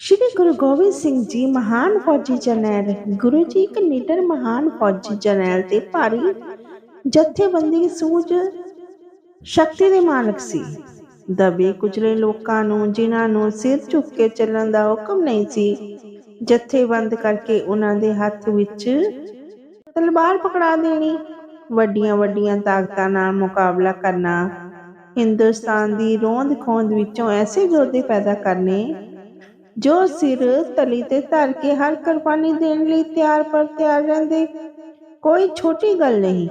ਸ਼੍ਰੀ ਗੁਰੂ ਗੋਬਿੰਦ ਸਿੰਘ ਜੀ ਮਹਾਨ ਫੌਜੀ ਜਰਨੈਲ, ਗੁਰੂ ਜੀ ਇੱਕ ਨਿਡਰ ਮਹਾਨ ਫੌਜੀ ਜਰਨੈਲ ਤੇ ਭਾਰੀ ਜਥੇਬੰਦੀ ਸੂਝ ਸ਼ਕਤੀ ਦੇ ਮਾਲਕ ਸੀ। ਦਬੇ ਕੁਚਲੇ ਲੋਕਾਂ ਨੂੰ, ਜਿਨ੍ਹਾਂ ਨੂੰ ਸਿਰ ਝੁੱਕ ਕੇ ਚੱਲਣ ਦਾ ਹੁਕਮ ਨਹੀਂ ਸੀ, ਜਥੇਬੰਦ ਕਰਕੇ ਉਹਨਾਂ ਦੇ ਹੱਥ ਵਿੱਚ ਤਲਵਾਰ ਪਕੜਾ ਦੇਣੀ ਵੱਡੀਆਂ ਵੱਡੀਆਂ ਤਾਕਤਾਂ ਨਾਲ ਮੁਕਾਬਲਾ ਕਰਨਾ, ਹਿੰਦੁਸਤਾਨ ਦੀ ਰੋਂਦ ਖੋਂਦ ਵਿੱਚੋਂ ਐਸੇ ਯੋਧੇ ਪੈਦਾ ਕਰਨੇ ਜੋ ਸਿਰ ਤਲੀ ਤੇ ਧਰ ਕੇ ਹਰ ਕੁਰਬਾਨੀ ਦੇਣ ਲਈ ਤਿਆਰ ਪਰ ਤਿਆਰ ਰਹਿੰਦੇ, ਕੋਈ ਛੋਟੀ ਗੱਲ ਨਹੀਂ।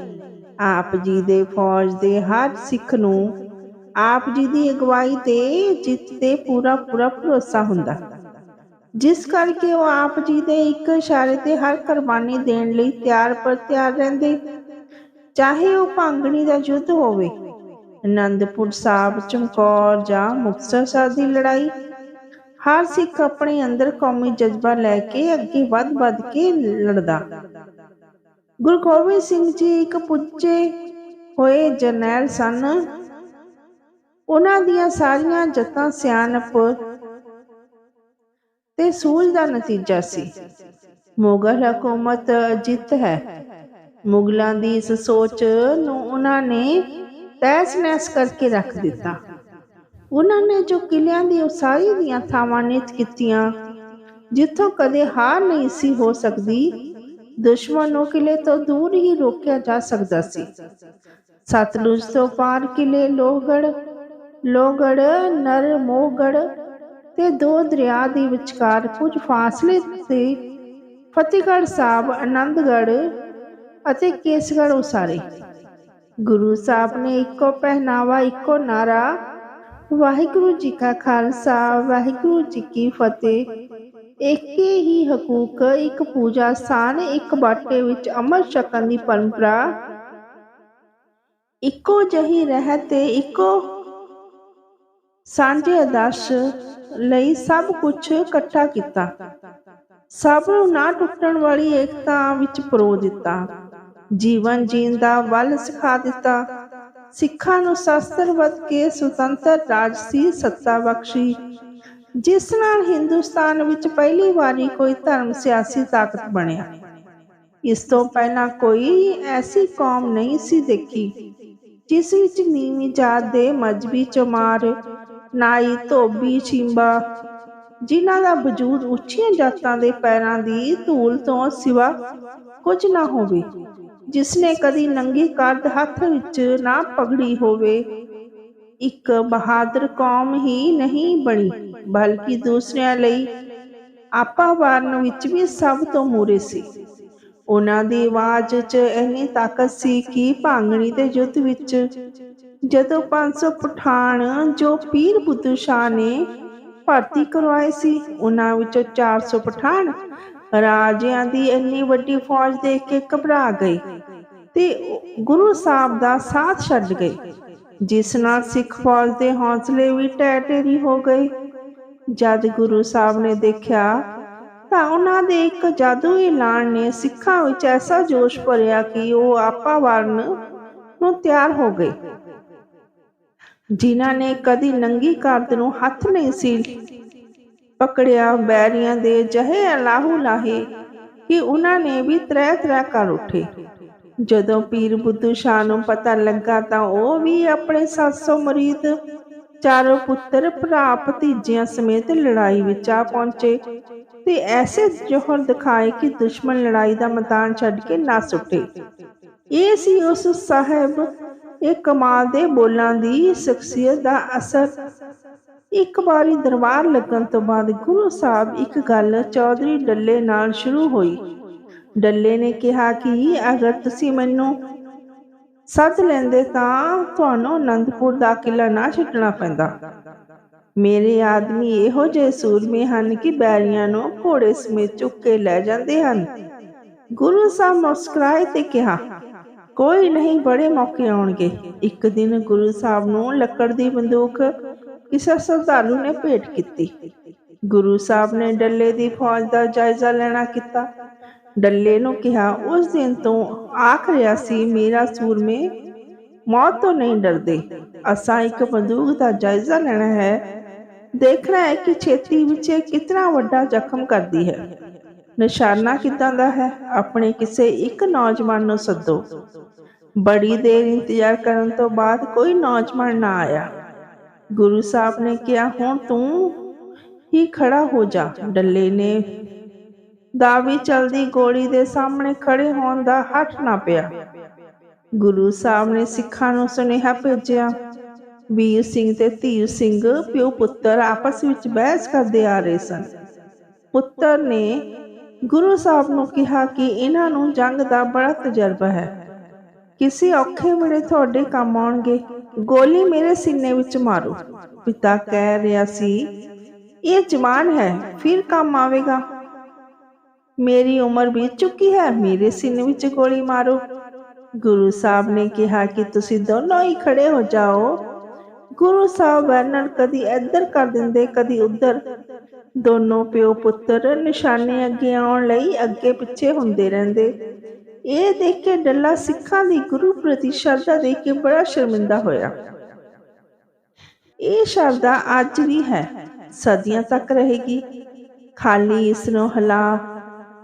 ਆਪ ਜੀ ਦੇ ਫੌਜ ਦੇ ਹਰ ਸਿੱਖ ਨੂੰ ਆਪ ਜੀ ਦੀ ਅਗਵਾਈ ਤੇ ਜਿੱਤ ਤੇ ਪੂਰਾ ਪੂਰਾ ਭਰੋਸਾ ਹੁੰਦਾ। ਜਿਸ ਕਰਕੇ ਉਹ ਆਪ ਜੀ ਦੇ ਇੱਕ ਇਸ਼ਾਰੇ ਤੇ ਹਰ ਕੁਰਬਾਨੀ ਦੇਣ ਲਈ ਤਿਆਰ ਪਰ ਤਿਆਰ ਰਹਿੰਦੇ। ਚਾਹੇ ਉਹ ਭਾਂਗਣੀ ਦਾ ਯੁੱਧ ਹੋਵੇ, ਅਨੰਦਪੁਰ ਸਾਹਿਬ, ਚਮਕੌਰ ਜਾਂ ਮੁਕਤਸਰ ਸਾਹਿਬ ਦੀ ਲੜਾਈ ਹਰ ਸਿੱਖ ਆਪਣੇ ਅੰਦਰ ਕੌਮੀ ਜਜ਼ਬਾ ਲੈ ਕੇ ਅੱਗੇ ਵੱਧ-ਵੱਧ ਕੇ ਲੜਦਾ। ਗੁਰੂ ਗੋਬਿੰਦ ਸਿੰਘ ਜੀ ਇੱਕ ਪੁੱਜੇ ਹੋਏ ਜਰਨੈਲ ਸਨ। ਉਹਨਾਂ ਦੀਆਂ ਸਾਰੀਆਂ ਜਤਾਂ ਸਿਆਣਪ ਤੇ ਸੂਝ ਦਾ ਨਤੀਜਾ ਸੀ। ਮੁਗਲ ਹਕੂਮਤ ਜਿੱਤ ਹੈ। ਮੁਗਲਾਂ ਦੀ ਇਸ ਸੋਚ ਨੂੰ ਉਹਨਾਂ ਨੇ ਤੈਸ-ਨੈਸ ਕਰਕੇ ਰੱਖ ਦਿੱਤਾ। ਉਹਨਾਂ ਨੇ ਜੋ ਕਿਲਿਆਂ ਦੀ ਉਸਾਰੀ ਦੀਆਂ ਥਾਵਾਂ ਨਿਤ ਕੀਤੀਆਂ, ਜਿੱਥੋਂ ਕਦੇ ਹਾਰ ਨਹੀਂ ਸੀ ਹੋ ਸਕਦੀ, ਦੁਸ਼ਮਣ ਨੂੰ ਕਿਲੇ ਤੋਂ ਦੂਰ ਹੀ ਰੋਕਿਆ ਜਾ ਸਕਦਾ ਸੀ। ਸਤਲੁਜ ਤੋਂ ਪਾਰ ਕਿਲੇ ਲੋਹਗੜ ਲੋਹਗੜ ਨਰ ਤੇ ਦੋ ਦਰਿਆ ਦੇ ਵਿਚਕਾਰ ਕੁਝ ਫਾਸਲੇ ਤੇ ਫਤਿਹਗੜ੍ਹ ਸਾਹਿਬ ਆਨੰਦਗੜ੍ਹ ਅਤੇ ਕੇਸਗੜ੍ਹ ਉਸਾਰੇ। ਗੁਰੂ ਸਾਹਿਬ ਨੇ ਇੱਕੋ ਪਹਿਨਾਵਾ, ਇੱਕੋ ਨਾਰਾ ਵਾਹਿਗੁਰੂ ਜੀ ਕਾ ਖਾਲਸਾ, ਵਾਹਿਗੁਰੂ ਜੀ ਕੀ ਫਤਿਹ। ਇੱਕੇ ਹੀ ਹਕੂਕ, ਇੱਕ ਪੂਜਾ ਸਥਾਨ ਇੱਕ ਬਾਟੇ ਵਿੱਚ ਅਮਰ ਛਕਣ ਦੀ ਪਰੰਪਰਾ। ਇੱਕੋ ਜਹੀ ਰਹਿ ਤੇ ਇੱਕੋ ਸਾਂਝੇ ਆਦਰਸ਼ ਲਈ ਸਭ ਕੁਝ ਇਕੱਠਾ ਕੀਤਾ। ਸਭ ਨੂੰ ਨਾ ਟੁੱਟਣ ਵਾਲੀ ਏਕਤਾ ਵਿੱਚ ਪਰੋ ਦਿੱਤਾ। ਜੀਵਨ ਜੀਣ ਦਾ ਵੱਲ ਸਿਖਾ ਦਿੱਤਾ। ਸਿੱਖਾਂ ਨੂੰ ਸ਼ਸਤਰ ਵਧ ਕੇ ਸੁਤੰਤਰ ਰਾਜਸੀ ਸੱਤਾ ਬਖਸ਼ੀ। ਜਿਸ ਨਾਲ ਹਿੰਦੁਸਤਾਨ ਵਿੱਚ ਪਹਿਲੀ ਵਾਰੀ ਕੋਈ ਧਰਮ ਸਿਆਸੀ ਤਾਕਤ ਬਣਿਆ। ਇਸ ਤੋਂ ਪਹਿਲਾਂ ਕੋਈ ਐਸੀ ਕੌਮ ਨਹੀਂ ਸੀ ਦੇਖੀ, ਜਿਸ ਵਿੱਚ ਨੀਵੀਂ ਜਾਤ ਦੇ ਮਜਬੀ ਚਮਾਰ, ਨਾਈ, ਧੋਬੀ ਛਿੰਬਾ ਜਿਨ੍ਹਾਂ ਦਾ ਵਜੂਦ ਉੱਚੀਆਂ ਜਾਤਾਂ ਦੇ ਪੈਰਾਂ ਦੀ ਧੂਲ ਤੋਂ ਸਿਵਾ ਕੁਝ ਨਾ ਹੋਵੇ। ਜਿਸ ਨੇ ਕਦੀ ਨੰਗੀ ਕਰਦ ਹੱਥ ਵਿੱਚ ਨਾ ਪਗੜੀ ਹੋਵੇ, ਇੱਕ ਬਹਾਦਰ ਕੌਮ ਹੀ ਨਹੀਂ ਬਣੀ, ਬਲਕਿ ਦੂਸਰਿਆਂ ਲਈ ਆਪਾ ਵਾਰਨ ਵਿੱਚ ਵੀ ਸਭ ਤੋਂ ਮੂਰੇ ਸੀ। ਉਹਨਾਂ ਦੀ ਆਵਾਜ਼ 'ਚ ਇੰਨੀ ਤਾਕਤ ਸੀ ਕਿ ਭਾਂਗਣੀ ਦੇ ਯੁੱਧ ਵਿੱਚ ਜਦੋਂ 500 ਪਠਾਨ ਜੋ ਪੀਰ ਬੁੱਧੂ ਸ਼ਾਹ ਨੇ ਭਰਤੀ ਕਰਵਾਏ ਸੀ, ਉਹਨਾਂ ਵਿੱਚੋਂ 400 ਪਠਾਨ ਰਾਜਿਆਂ ਦੀ ਇੰਨੀ ਵੱਡੀ ਫੌਜ ਦੇਖ ਕੇ ਘਬਰਾ ਗਏ ਤੇ ਗੁਰੂ ਸਾਹਿਬ ਦਾ ਸਾਥ ਛੱਡ ਗਏ, ਜਿਸ ਨਾਲ ਸਿੱਖ ਫੌਜ ਦੇ ਹੌਸਲੇ ਵੀ ਟੈ ਹੋ ਗਏ। ਜਦ ਗੁਰੂ ਸਾਹਿਬ ਨੇ ਦੇਖਿਆ ਤਾਂ ਉਹਨਾਂ ਦੇ ਇੱਕ ਜਾਦੂਈ ਐਲਾਨ ਨੇ ਸਿੱਖਾਂ ਵਿੱਚ ਐਸਾ ਜੋਸ਼ ਭਰਿਆ ਕਿ ਉਹ ਆਪਾ ਵਰਨ ਨੂੰ ਤਿਆਰ ਹੋ ਗਏ, ਜਿਨ੍ਹਾਂ ਨੇ ਕਦੀ ਨੰਗੀ ਕਰਦ ਨੂੰ ਹੱਥ ਨਹੀਂ ਸੀ ਪਕੜਿਆ ਬੈਰੀਆਂ ਦੇ ਜਹੇ ਅਲਾਹੂ ਲਾਹੇ ਕਿ ਉਹਨਾਂ ਨੇ ਵੀ ਤਰੈ ਤਰੈ ਕਰ ਉੱਠੇ। ਜਦੋਂ ਪੀਰ ਬੁੱਧੂ ਸ਼ਾਹ ਨੂੰ ਪਤਾ ਲੱਗਾ ਤਾਂ ਉਹ ਵੀ ਆਪਣੇ 700 ਮਰੀਦ, ਚਾਰੋਂ ਪੁੱਤਰ, ਭਰਾ, ਭਤੀਜਿਆਂ ਸਮੇਤ ਲੜਾਈ ਵਿੱਚ ਆ ਪਹੁੰਚੇ ਤੇ ਐਸੇ ਜੋਹਰ ਦਿਖਾਏ ਕਿ ਦੁਸ਼ਮਣ ਲੜਾਈ ਦਾ ਮੈਦਾਨ ਛੱਡ ਕੇ ਨਾ ਸੁੱਟੇ। ਇਹ ਸੀ ਉਸ ਸਾਹਿਬ, ਇਹ ਕਮਾਲ ਦੇ ਬੋਲਾਂ ਦੀ ਸ਼ਖਸੀਅਤ ਦਾ ਅਸਰ। ਇੱਕ ਵਾਰੀ ਦਰਬਾਰ ਲੱਗਣ ਤੋਂ ਬਾਅਦ ਗੁਰੂ ਸਾਹਿਬ ਇੱਕ ਗੱਲ ਚੌਧਰੀ ਡੱਲੇ ਨਾਲ ਸ਼ੁਰੂ ਹੋਈ। ਡੱਲੇ ਨੇ ਕਿਹਾ ਕਿ, ਅਗਰ ਤੁਸੀਂ ਮੈਨੂੰ ਸੱਦ ਲੈਂਦੇ ਤਾਂ ਤੁਹਾਨੂੰ ਅਨੰਦਪੁਰ ਦਾ ਕਿਲਾ ਨਾ ਛੱਡਣਾ ਪੈਂਦਾ। ਮੇਰੇ ਆਦਮੀ ਇਹੋ ਜਿਹੇ ਸੂਰਮੇ ਹਨ ਕਿ ਬੈਰੀਆਂ ਨੂੰ ਘੋੜੇ ਸਮੇਤ ਚੁੱਕ ਕੇ ਲੈ ਜਾਂਦੇ ਹਨ। ਗੁਰੂ ਸਾਹਿਬ ਮੁਸਕਰਾਏ ਤੇ ਕਿਹਾ, ਕੋਈ ਨਹੀਂ, ਬੜੇ ਮੌਕੇ ਆਉਣਗੇ। ਇੱਕ ਦਿਨ ਗੁਰੂ ਸਾਹਿਬ ਨੂੰ ਲੱਕੜ ਦੀ ਬੰਦੂਕ ਕਿਸੇ ਸਰਦਾਰੂ ਨੇ ਭੇਟ ਕੀਤੀ। ਗੁਰੂ ਸਾਹਿਬ ਨੇ ਡੱਲੇ ਦੀ ਫੌਜ ਦਾ ਜਾਇਜ਼ਾ ਲੈਣਾ ਕੀਤਾ। ਡੱਲੇ ਨੂੰ ਕਿਹਾ, ਉਸ ਦਿਨ ਤੋਂ ਆਖ ਰਿਹਾ ਸੀ, ਮੇਰਾ ਸੂਰਮੇ, ਮੌਤ ਤੋਂ ਨਹੀਂ ਡਰਦੇ। ਅਸਾਂ ਇੱਕ ਬੰਦੂਕ ਦਾ ਜਾਇਜ਼ਾ ਲੈਣਾ ਹੈ। ਦੇਖਣਾ ਹੈ ਕਿ ਛੇਤੀ ਵਿੱਚ ਇਹ ਕਿਤਨਾ ਵੱਡਾ ਜ਼ਖਮ ਕਰਦੀ ਹੈ। ਨਿਸ਼ਾਨਾ ਕਿਦਾਂ ਦਾ ਹੈ? ਆਪਣੇ ਕਿਸੇ ਇੱਕ ਨੌਜਵਾਨ ਨੂੰ ਸੱਦੋ। ਬੜੀ ਦੇਰ ਇੰਤਜ਼ਾਰ ਕਰਨ ਤੋਂ ਬਾਅਦ ਕੋਈ ਨੌਜਵਾਨ ਨਾ ਆਇਆ। ਗੁਰੂ ਸਾਹਿਬ ਨੇ ਕਿਹਾ, ਹੁਣ ਤੂੰ ਹੀ ਖੜਾ ਹੋ ਜਾ। ਡੱਲੇ ਨੇ ਦਾਵੀ ਚਲਦੀ ਗੋਲੀ ਦੇ ਸਾਹਮਣੇ ਖੜੇ ਹੋਣ ਦਾ ਹੱਥ ਨਾ ਪਿਆ। ਗੁਰੂ ਸਾਹਿਬ ਨੇ ਸਿੱਖਾਂ ਨੂੰ ਸੁਨੇਹਾ ਭੇਜਿਆ, ਵੀਰ ਸਿੰਘ ਤੇ ਧੀਰ ਸਿੰਘ ਪਿਓ ਪੁੱਤਰ ਆਪਸ ਵਿੱਚ ਬਹਿਸ ਕਰਦੇ ਆ ਰਹੇ ਸਨ। ਪੁੱਤਰ ਨੇ ਗੁਰੂ ਸਾਹਿਬ ਨੂੰ ਕਿਹਾ ਕਿ ਇਹਨਾਂ ਨੂੰ ਜੰਗ ਦਾ ਬੜਾ ਤਜਰਬਾ ਹੈ। ਕਿਸੇ ਔਖੇ ਵੇਲੇ ਤੁਹਾਡੇ ਕੰਮ ਆਉਣਗੇ। ਗੋਲੀ ਮੇਰੇ ਸੀਨੇ ਵਿੱਚ ਮਾਰੋ। ਪਿਤਾ ਕਹਿ ਰਿਹਾ ਸੀ, ਇਹ ਜਵਾਨ ਹੈ, ਫਿਰ ਕੰਮ ਆਵੇਗਾ। ਮੇਰੀ ਉਮਰ ਬੀਤ ਚੁੱਕੀ ਹੈ, ਮੇਰੇ ਸੀਨੇ ਵਿੱਚ ਗੋਲੀ ਮਾਰੋ। ਗੁਰੂ ਸਾਹਿਬ ਨੇ ਕਿਹਾ ਕਿ ਤੁਸੀਂ ਦੋਨੋਂ ਹੀ ਖੜੇ ਹੋ ਜਾਓ। ਗੁਰੂ ਸਾਹਿਬ ਬੈਨਰ ਕਦੀ ਇੱਧਰ ਕਰ ਦਿੰਦੇ, ਕਦੀ ਉੱਧਰ। ਦੋਨੋਂ ਪਿਓ ਪੁੱਤਰ ਨਿਸ਼ਾਨੇ ਅੱਗੇ ਆਉਣ ਲਈ ਅੱਗੇ ਪਿੱਛੇ ਹੁੰਦੇ ਰਹਿੰਦੇ। ਇਹ ਦੇਖ ਕੇ ਡੱਲਾ ਸਿੱਖਾਂ ਦੀ ਗੁਰੂ ਪ੍ਰਤੀ ਸ਼ਰਧਾ ਦੇਖ ਕੇ ਬੜਾ ਸ਼ਰਮਿੰਦਾ ਹੋਇਆ। ਇਹ ਸ਼ਰਧਾ ਅੱਜ ਵੀ ਹੈ, ਸਦੀਆਂ ਤੱਕ ਰਹੇਗੀ। ਖਾਲੀ ਇਸ ਨੂੰ ਹਲਾ,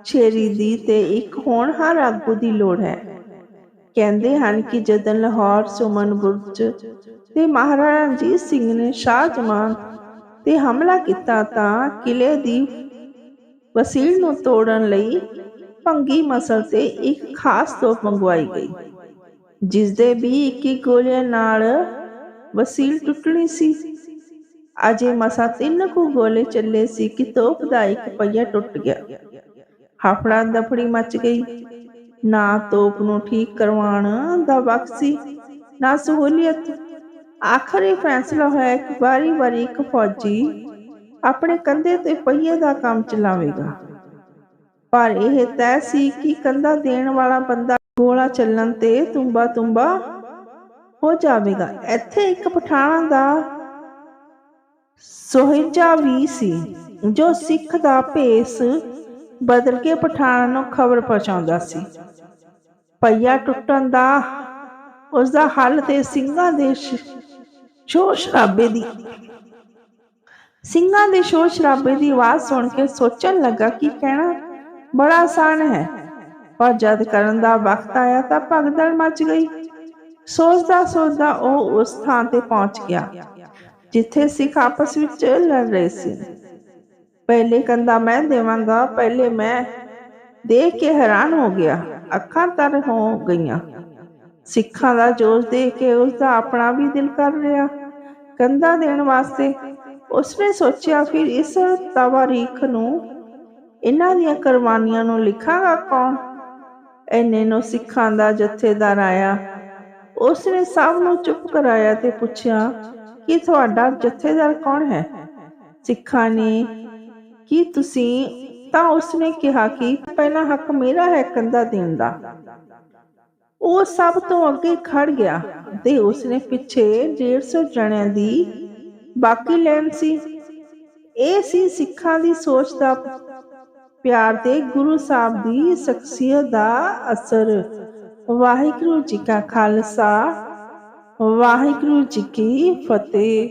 ਛੇਰੀ ਦੀ ਤੇ ਇੱਕ ਹੋਣਹਾਰ ਆਗੂ ਦੀ ਲੋੜ ਹੈ। ਕਹਿੰਦੇ ਹਨ ਕਿ ਜਦੋਂ ਲਾਹੌਰ ਸੁਮਨ ਬੁਰਜ ਤੇ ਮਹਾਰਾਜਾ ਰਣਜੀਤ ਸਿੰਘ ਨੇ ਸ਼ਾਹ ਜਮਾਨ ਤੇ ਹਮਲਾ ਕੀਤਾ ਤਾਂ ਕਿਲੇ ਦੀ ਵਸੀਲ ਨੂੰ ਤੋੜਨ ਲਈ ਭੰਗੀ ਮਸਲ ਤੇ ਇੱਕ ਖਾਸ ਤੋਪ ਮੰਗਵਾਈ ਗਈ ਜਿਸ ਦੇ ਵੀ 21 ਗੋਲੀਆਂ ਨਾਲ ਵਸੀਲ ਟੁੱਟਣੀ ਸੀ। ਅਜੇ ਮਸਾ ਤਿੰਨ ਕੁ ਗੋਲੇ ਚੱਲੇ ਸੀ ਕਿ ਤੋਪ ਦਾ ਇੱਕ ਪਹੀਆ ਟੁੱਟ ਗਿਆ। ਹਫੜਾ ਦਫੜੀ ਮੱਚ ਗਈ। ਨਾ ਤੋਪ ਨੂੰ ਠੀਕ ਕਰਵਾਉਣ ਦਾ ਵਕਤ ਸੀ, ਨਾ ਸਹੂਲੀਅਤ। ਆਖਰ ਇਹ ਫੈਸਲਾ ਹੋਇਆ ਕਿ ਵਾਰੀ-ਵਾਰੀ ਇੱਕ ਫੌਜੀ ਆਪਣੇ ਕੰਧੇ ਤੇ ਪਹੀਏ ਦਾ ਕੰਮ ਚਲਾਵੇਗਾ। ਪਰ ਇਹ ਤੈਅ ਸੀ ਕਿ ਕੰਧਾ ਦੇਣ ਵਾਲਾ ਬੰਦਾ ਗੋਲਾ ਚੱਲਣ ਤੇ ਤੁੰਬਾ ਤੁੰਬਾ ਹੋ ਜਾਵੇਗਾ। ਇੱਥੇ ਇੱਕ ਪਠਾਣਾ ਦਾ ਸੋਹਿਜਾ ਵੀ ਸੀ, ਜੋ ਸਿੱਖ ਦਾ ਭੇਸ ਬਦਲ ਕੇ ਪਠਾਨ ਨੂੰ ਖਬਰ ਪਹੁੰਚਾਉਂਦਾ ਸੀ। ਪਈਆ ਟੁੱਟਣ ਦਾ ਉਸ ਦਾ ਹੱਲ ਤੇ ਸਿੰਘਾਂ ਦੇ ਸ਼ੋਰ ਸ਼ਰਾਬੇ ਦੀ ਸਿੰਘਾਂ ਦੇ ਸ਼ੋਰ ਸ਼ਰਾਬੇ ਦੀ ਆਵਾਜ਼ ਸੁਣ ਕੇ ਸੋਚਣ ਲੱਗਾ ਕਿ ਕਹਿਣਾ ਬੜਾ ਆਸਾਨ ਹੈ। ਪਰ ਜਦ ਕਰਨ ਦਾ ਵਕਤ ਆਇਆ ਤਾਂ ਭਗਦੜ ਮਚ ਗਈ। ਸੋਚਦਾ ਸੋਚਦਾ ਉਹ ਉਸ ਥਾਂ ਤੇ ਪਹੁੰਚ ਗਿਆ, ਜਿੱਥੇ ਸਿੱਖ ਆਪਸ ਵਿੱਚ ਲੜ ਰਹੇ ਸੀ। ਪਹਿਲੇ ਕੰਦਾ ਮੈਂ ਦੇਵਾਂਗਾ, ਪਹਿਲੇ ਮੈਂ ਦੇਖ ਕੇ ਹੈਰਾਨ ਹੋ ਗਿਆ, ਅੱਖਾਂ ਤਰ ਹੋ ਗਈਆਂ। ਸਿੱਖਾਂ ਦਾ ਜੋਸ਼ ਦੇਖ ਕੇ ਉਸ ਦਾ ਆਪਣਾ ਵੀ ਦਿਲ ਕਰ ਰਿਹਾ। ਕੰਦਾ ਦੇਣ ਵਾਸਤੇ ਉਸਨੇ ਸੋਚਿਆ, ਫਿਰ ਇਸ ਤਵਾਰੀਖ ਨੂੰ ਇਹਨਾਂ ਦੀਆਂ ਕੁਰਬਾਨੀਆਂ ਨੂੰ ਲਿਖਾਂਗਾ ਕੌਣ? ਐਨੇ ਨੂੰ ਸਿੱਖਾਂ ਦਾ ਜਥੇਦਾਰ ਆਇਆ। ਉਸਨੇ ਸਭ ਨੂੰ ਚੁੱਪ ਕਰਾਇਆ ਤੇ ਪੁੱਛਿਆ ਕਿ ਤੁਹਾਡਾ ਜਥੇਦਾਰ ਕੌਣ ਹੈ? ਸਿੱਖਾਂ ਨੇ, ਕੀ ਤੁਸੀਂ? ਤਾਂ ਉਸਨੇ ਕਿਹਾ ਕਿ ਪਹਿਲਾ ਹੱਕ ਮੇਰਾ ਹੈ ਕੰਦਾ ਦੇਣ ਦਾ। ਉਹ ਸਭ ਤੋਂ ਅੱਗੇ ਖੜ ਗਿਆ ਤੇ ਉਸਨੇ ਪਿੱਛੇ 150 ਜਣਿਆਂ ਦੀ ਬਾਕੀ ਲੈਣ ਸੀ। ਇਹ ਸੀ ਸਿੱਖਾਂ ਦੀ ਸੋਚ ਦਾ ਪਿਆਰ ਤੇ ਗੁਰੂ ਸਾਹਿਬ ਦੀ ਸ਼ਖਸੀਅਤ ਦਾ ਅਸਰ। ਵਾਹਿਗੁਰੂ ਜੀ ਕਾ ਖਾਲਸਾ, ਵਾਹਿਗੁਰੂ ਜੀ ਕੀ ਫਤਿਹ।